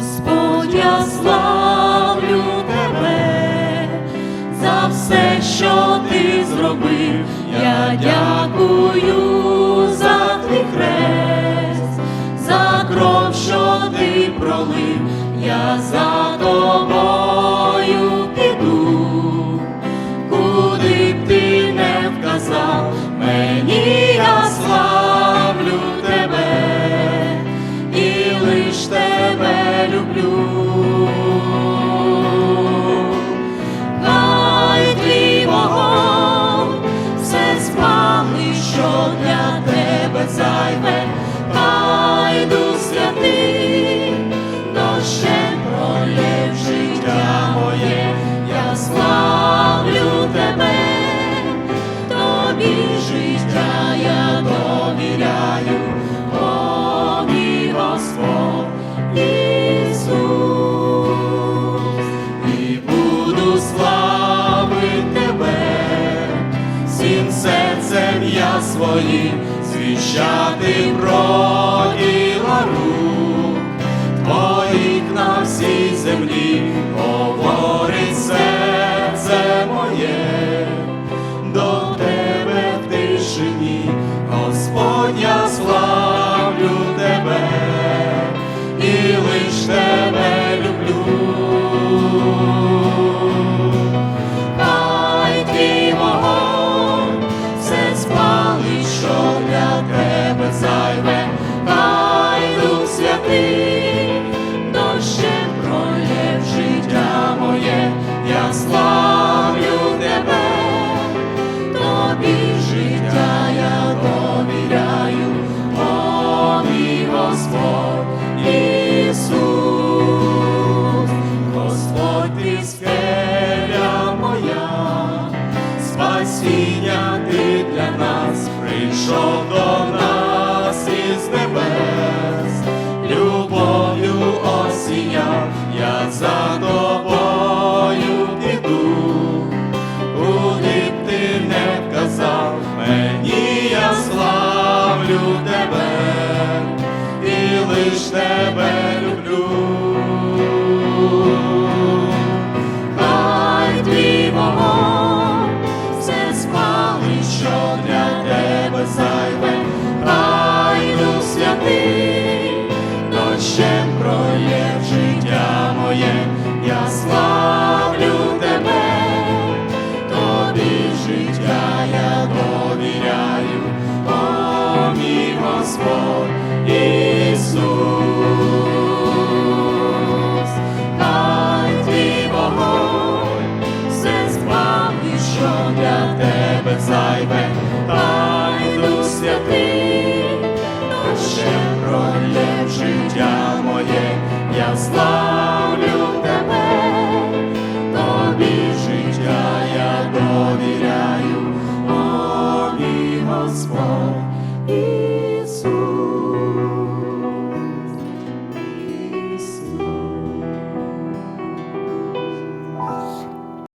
Господь, я славлю тебе за все, що ти зробив. Я дякую за твій хрест, за кров, що ти пролив, я за серцем я своїм звіщати про діла рук. Твоїх на всій землі, говорить серце моє, до тебе тишині, Господь, я славлю тебе. І лиш тебе прийшов до нас із небес, любов'ю осія, я за тобою піду, куди б ти не вказав, мені я славлю тебе і лиш тебе люблю. Хай твій вогонь все спалить, що для тебе дощем проє в життя моє, я славлю тебе, тобі життя я довіряю, о мій Господь життя моє, я славлю